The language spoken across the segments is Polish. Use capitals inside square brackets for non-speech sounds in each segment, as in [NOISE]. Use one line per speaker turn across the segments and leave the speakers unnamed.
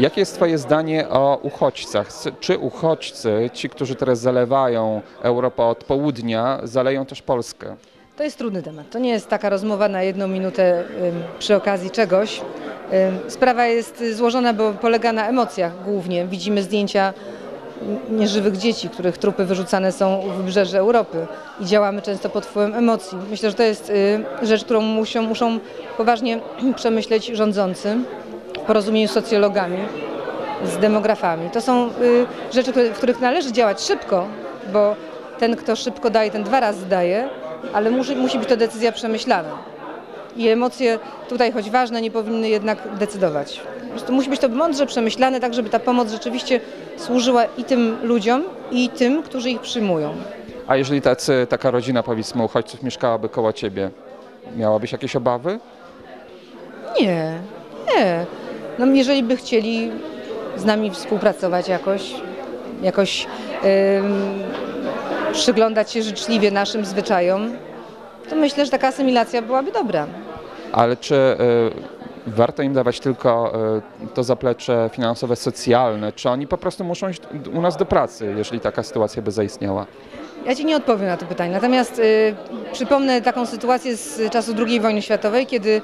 Jakie jest Twoje zdanie o uchodźcach? Czy uchodźcy, ci, którzy teraz zalewają Europę od południa, zaleją też Polskę?
To jest trudny temat. To nie jest taka rozmowa na jedną minutę przy okazji czegoś. Sprawa jest złożona, bo polega na emocjach głównie. Widzimy zdjęcia nieżywych dzieci, których trupy wyrzucane są u wybrzeży Europy i działamy często pod wpływem emocji. Myślę, że to jest y, rzecz, którą muszą, muszą poważnie [CLEARS THROAT] przemyśleć rządzący w porozumieniu z socjologami, z demografami. To są y, rzeczy, w których należy działać szybko, bo ten, kto szybko daje, ten dwa razy daje, ale musi, musi być to decyzja przemyślana. I emocje tutaj, choć ważne, nie powinny jednak decydować. Musi być to mądrze przemyślane, tak żeby ta pomoc rzeczywiście służyła i tym ludziom, i tym, którzy ich przyjmują.
A jeżeli tacy, taka rodzina, powiedzmy, uchodźców mieszkałaby koło Ciebie, miałabyś jakieś obawy?
Nie, nie. No, jeżeli by chcieli z nami współpracować jakoś, jakoś ym, przyglądać się życzliwie naszym zwyczajom, to myślę, że taka asymilacja byłaby dobra.
Ale czy y, warto im dawać tylko y, to zaplecze finansowe, socjalne, czy oni po prostu muszą iść u nas do pracy, jeżeli taka sytuacja by zaistniała?
Ja Ci nie odpowiem na to pytanie. Natomiast y, przypomnę taką sytuację z czasu II wojny światowej, kiedy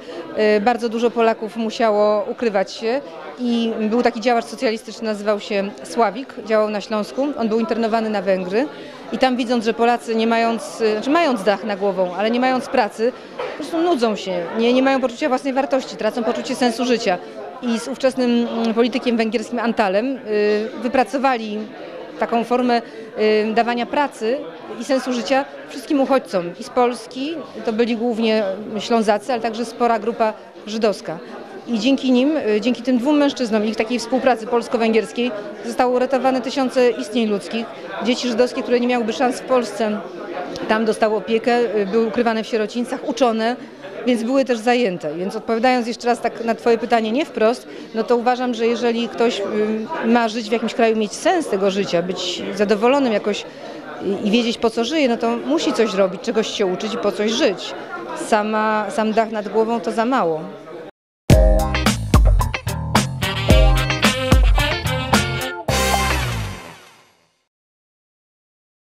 y, bardzo dużo Polaków musiało ukrywać się i był taki działacz socjalistyczny, nazywał się Sławik, działał na Śląsku. On był internowany na Węgry i tam widząc, że Polacy nie mając, y, znaczy mając dach na głową, ale nie mając pracy, po prostu nudzą się, nie, nie mają poczucia własnej wartości, tracą poczucie sensu życia. I z ówczesnym mm, politykiem węgierskim Antalem y, wypracowali taką formę y, dawania pracy i sensu życia wszystkim uchodźcom i z Polski, to byli głównie Ślązacy, ale także spora grupa żydowska. I dzięki nim, y, dzięki tym dwóm mężczyznom, ich takiej współpracy polsko-węgierskiej, zostało uratowane tysiące istnień ludzkich. Dzieci żydowskie, które nie miałyby szans w Polsce, tam dostały opiekę, y, były ukrywane w sierocińcach, uczone, więc były też zajęte. Więc odpowiadając jeszcze raz tak na Twoje pytanie nie wprost, no to uważam, że jeżeli ktoś y, ma żyć w jakimś kraju, mieć sens tego życia, być zadowolonym jakoś i, i wiedzieć po co żyje, no to musi coś robić, czegoś się uczyć i po coś żyć. Sama, sam dach nad głową to za mało.